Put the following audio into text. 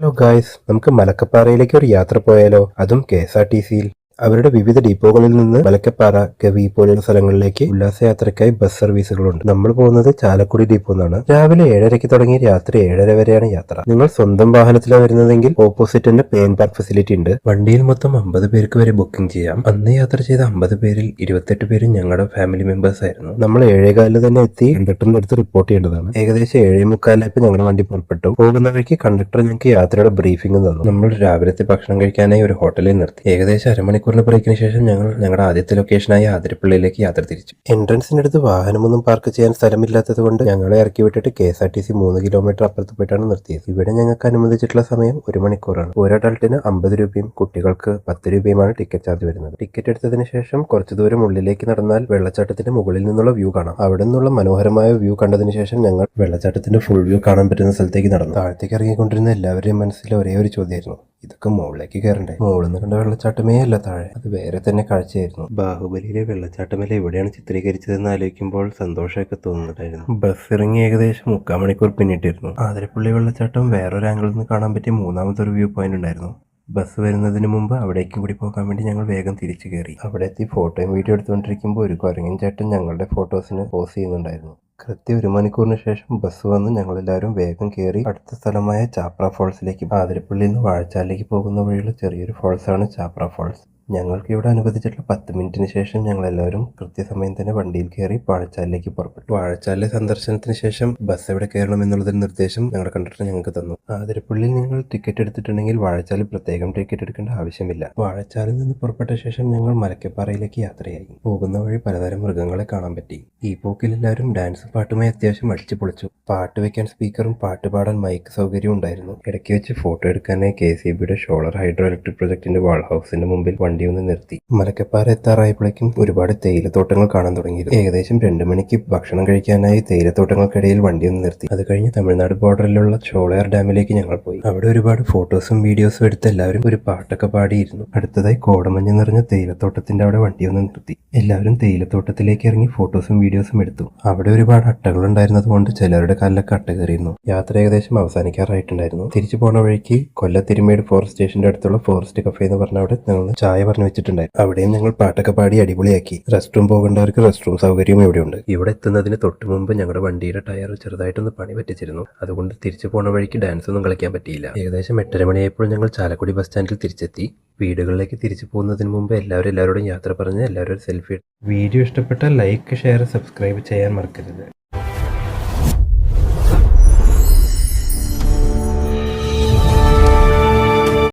Hello guys നമുക്ക് മലക്കപ്പാറയിലേക്ക് ഒരു യാത്ര പോയാലോ? അതും കെ എസ് ആർ ടി സിയിൽ. അവരുടെ വിവിധ ഡിപ്പോകളിൽ നിന്ന് മലക്കപ്പാറ ഗവി പോലുള്ള സ്ഥലങ്ങളിലേക്ക് ഉല്ലാസയാത്രയ്ക്കായി ബസ് സർവീസുകളുണ്ട്. നമ്മൾ പോകുന്നത് ചാലക്കുടി ഡിപ്പോ എന്നാണ് രാവിലെ ഏഴരയ്ക്ക് തുടങ്ങി രാത്രി ഏഴര വരെയാണ് യാത്ര. നിങ്ങൾ സ്വന്തം വാഹനത്തിലാണ് വരുന്നതെങ്കിൽ ഓപ്പോസിറ്റ് തന്നെ പാർക്ക് ഫെസിലിറ്റി ഉണ്ട്. വണ്ടിയിൽ മൊത്തം അമ്പത് പേർക്ക് വരെ ബുക്കിംഗ് ചെയ്യാം. അന്ന് യാത്ര ചെയ്ത അമ്പത് പേരിൽ ഇരുപത്തെട്ട് പേരും ഞങ്ങളുടെ ഫാമിലി മെമ്പേഴ്സ് ആയിരുന്നു. നമ്മൾ ഏഴേകാലിൽ തന്നെ എത്തി കണ്ടക്ടറിന്റെ അടുത്ത് റിപ്പോർട്ട് ചെയ്യേണ്ടതാണ്. ഏകദേശം ഏഴേ മുക്കാലായപ്പോൾ ഞങ്ങളുടെ വണ്ടി പുറപ്പെട്ടു. പോകുന്ന വഴിക്ക് കണ്ടക്ടർ ഞങ്ങൾക്ക് യാത്രയുടെ ബ്രീഫിംഗ് തന്നു. നമ്മൾ രാവിലത്തെ ഭക്ഷണം കഴിക്കാനായി ഒരു ഹോട്ടലിൽ നിർത്തി. ഏകദേശം അരമണിക്കൂറിന് ബ്രേക്കിന് ശേഷം ഞങ്ങൾ ഞങ്ങളുടെ ആദ്യത്തെ ലൊക്കേഷനായ ആതിരപ്പള്ളിയിലേക്ക് യാത്ര തിരിച്ചു. എൻട്രൻസിന്റെ അടുത്ത് വാഹനമൊന്നും പാർക്ക് ചെയ്യാൻ സ്ഥലമില്ലാത്തത് കൊണ്ട് ഞങ്ങളെ ഇറക്കി വിട്ടിട്ട് K S R T C മൂന്ന് കിലോമീറ്റർ അപ്പുറത്ത് പോയിട്ടാണ് നിർത്തിയത്. ഇവിടെ ഞങ്ങൾക്ക് അനുവദിച്ചിട്ടുള്ള സമയം ഒരു മണിക്കൂറാണ്. ഒരു അഡൾട്ടിന് അമ്പത് രൂപയും കുട്ടികൾക്ക് പത്ത് രൂപയുമാണ് ടിക്കറ്റ് ചാർജ് വരുന്നത്. ടിക്കറ്റ് എടുത്തതിന് ശേഷം കുറച്ചു ദൂരം ഉള്ളിലേക്ക് നടന്നാൽ വെള്ളച്ചാട്ടത്തിന്റെ മുകളിൽ നിന്നുള്ള വ്യൂ കാണാം. അവിടെ നിന്നുള്ള മനോഹരമായ വ്യൂ കണ്ടതിന് ശേഷം ഞങ്ങൾ വെള്ളച്ചാട്ടത്തിന്റെ ഫുൾ വ്യൂ കാണാൻ പറ്റുന്ന സ്ഥലത്തേക്ക് നടന്നു. താഴത്തേക്ക് ഇറങ്ങിക്കൊണ്ടിരുന്ന എല്ലാവരുടെയും മനസ്സിൽ ഒരേ ഒരു ചോദ്യമായിരുന്നു. ഇതൊക്കെ മുകളിലേക്ക് കയറണ്ടേ? മുകളിൽ നിന്ന് കണ്ട വെള്ളച്ചാട്ടമേ അല്ല താഴെ. അത് വേറെ തന്നെ കാഴ്ചയായിരുന്നു. ബാഹുബലിയിലെ വെള്ളച്ചാട്ടമേലെ എവിടെയാണ് ചിത്രീകരിച്ചതെന്ന് ആലോചിക്കുമ്പോൾ സന്തോഷമൊക്കെ തോന്നുന്നുണ്ടായിരുന്നു. ബസ് ഇറങ്ങി ഏകദേശം മുക്കാൽ മണിക്കൂർ പിന്നിട്ടിരുന്നു. ആതിരപ്പള്ളി വെള്ളച്ചാട്ടം വേറൊരു ആംഗിളിൽ നിന്ന് കാണാൻ പറ്റിയ മൂന്നാമത്തെ ഒരു വ്യൂ പോയിന്റ് ഉണ്ടായിരുന്നു. ബസ് വരുന്നതിന് മുമ്പ് അവിടേക്കും കൂടി പോകാൻ വേണ്ടി ഞങ്ങൾ വേഗം തിരിച്ചു കയറി. അവിടെ എത്തി ഫോട്ടോയും വീഡിയോ എടുത്തുകൊണ്ടിരിക്കുമ്പോൾ ഒരു കുരങ്ങൻ ചേട്ടൻ ഞങ്ങളുടെ ഫോട്ടോസിന് പോസ് ചെയ്യുന്നുണ്ടായിരുന്നു. കൃത്യം ഒരു മണിക്കൂറിന് ശേഷം ബസ് വന്ന് ഞങ്ങളെല്ലാവരും വേഗം കയറി അടുത്ത സ്ഥലമായ ചാപ്ര ഫോൾസിലേക്ക് ആതിരപ്പള്ളിയിൽ നിന്ന് വാഴച്ചാലിലേക്ക് പോകുന്ന വഴിയുള്ള ചെറിയൊരു ഫോൾസാണ് ചാപ്ര ഫോൾസ് ഞങ്ങൾക്ക് ഇവിടെ അനുവദിച്ചിട്ടുള്ള പത്ത് മിനിറ്റിന് ശേഷം ഞങ്ങൾ എല്ലാവരും കൃത്യസമയം തന്നെ വണ്ടിയിൽ കയറി വാഴച്ചാലിലേക്ക് പുറപ്പെട്ടു. വാഴച്ചാലിലെ സന്ദർശനത്തിന് ശേഷം ബസ് എവിടെ കയറണം എന്നുള്ളതൊരു നിർദ്ദേശം ഞങ്ങളുടെ കണ്ടക്ടർ ഞങ്ങൾക്ക് തന്നു. ആതിരപ്പള്ളിയിൽ നിങ്ങൾ ടിക്കറ്റ് എടുത്തിട്ടുണ്ടെങ്കിൽ വാഴച്ചാലിൽ പ്രത്യേകം ടിക്കറ്റ് എടുക്കേണ്ട ആവശ്യമില്ല. വാഴച്ചാലിൽ നിന്ന് പുറപ്പെട്ട ശേഷം ഞങ്ങൾ മലക്കപ്പാറയിലേക്ക് യാത്രയായി. പോകുന്ന വഴി പലതരം മൃഗങ്ങളെ കാണാൻ പറ്റി. ഈ പോക്കിൽ എല്ലാവരും ഡാൻസും പാട്ടുമായി അത്യാവശ്യം അടിച്ചു പൊളിച്ചു. പാട്ട് വയ്ക്കാൻ സ്പീക്കറും പാട്ട് പാടാൻ മൈക്ക് സൗകര്യവും ഉണ്ടായിരുന്നു. ഇടയ്ക്ക് വെച്ച് ഫോട്ടോ എടുക്കാനായി കെ സി ബിയുടെ ഷോളർ ഹൈഡ്രോ ഇലക്ട്രിക് പ്രൊജക്ടിന്റെ വാൾ ഹൗസിന്റെ മുമ്പിൽ വണ്ടി ഒന്ന് നിർത്തി. മലക്കപ്പാറ എത്താറായപ്പോഴേക്കും ഒരുപാട് തേയിലത്തോട്ടങ്ങൾ കാണാൻ തുടങ്ങിയിരുന്നു. ഏകദേശം രണ്ടു മണിക്ക് ഭക്ഷണം കഴിക്കാനായി തേയിലത്തോട്ടങ്ങൾക്കിടയിൽ വണ്ടി ഒന്ന് നിർത്തി. അത് കഴിഞ്ഞ് തമിഴ്നാട് ബോർഡറിലുള്ള ചോളയാർ ഡാമിലേക്ക് ഞങ്ങൾ പോയി. അവിടെ ഒരുപാട് ഫോട്ടോസും വീഡിയോസും എടുത്ത് എല്ലാവരും ഒരു പാട്ടൊക്കെ പാടിയിരുന്നു. അടുത്തതായി കോടമഞ്ഞ് നിറഞ്ഞ തേയിലത്തോട്ടത്തിന്റെ അവിടെ വണ്ടി ഒന്ന് നിർത്തി. എല്ലാവരും തേയിലത്തോട്ടത്തിലേക്ക് ഇറങ്ങി ഫോട്ടോസും വീഡിയോസും എടുത്തു. അവിടെ ഒരുപാട് അട്ടകൾ ഉണ്ടായിരുന്നത് കൊണ്ട് ചിലരുടെ കാലിലൊക്കെ അട്ട കയറിയിരുന്നു. യാത്ര ഏകദേശം അവസാനിക്കാറായിട്ടുണ്ടായിരുന്നു. തിരിച്ചു പോണ വഴിക്ക് കൊല്ലത്തിരുമേട് ഫോറസ്റ്റ് സ്റ്റേഷന്റെ അടുത്തുള്ള ഫോറസ്റ്റ് കഫേ എന്ന് പറഞ്ഞ അവിടെ ഞങ്ങൾ ചായ പറഞ്ഞു വെച്ചിട്ടുണ്ടായിരുന്നു. അവിടെയും ഞങ്ങൾ പാട്ടൊക്കെ പാടി അടിപൊളിയാക്കി. റെസ്റ്റ് റൂം പോകേണ്ടവർക്ക് റെസ്റ്റ് റൂം സൗകര്യവും ഇവിടെയുണ്ട്. ഇവിടെ എത്തുന്നതിന് തൊട്ട് മുമ്പ് ഞങ്ങളുടെ വണ്ടിയുടെ ടയർ ചെറുതായിട്ടൊന്ന് പണി പറ്റിച്ചിരുന്നു. അതുകൊണ്ട് തിരിച്ചു പോണ വഴിക്ക് ഡാൻസ് ഒന്നും കളിക്കാൻ പറ്റിയില്ല. ഏകദേശം എട്ടര മണിയായപ്പോൾ ഞങ്ങൾ ചാലക്കുടി ബസ് സ്റ്റാൻഡിൽ തിരിച്ചെത്തി. വീടുകളിലേക്ക് തിരിച്ചു പോകുന്നതിന് മുമ്പ് എല്ലാവരും എല്ലാവരോടും യാത്ര പറഞ്ഞ് എല്ലാവരും സെൽഫി വീഡിയോ ഇഷ്ടപ്പെട്ടാൽ ലൈക്ക് ഷെയർ സബ്സ്ക്രൈബ് ചെയ്യാൻ മറക്കരുത്.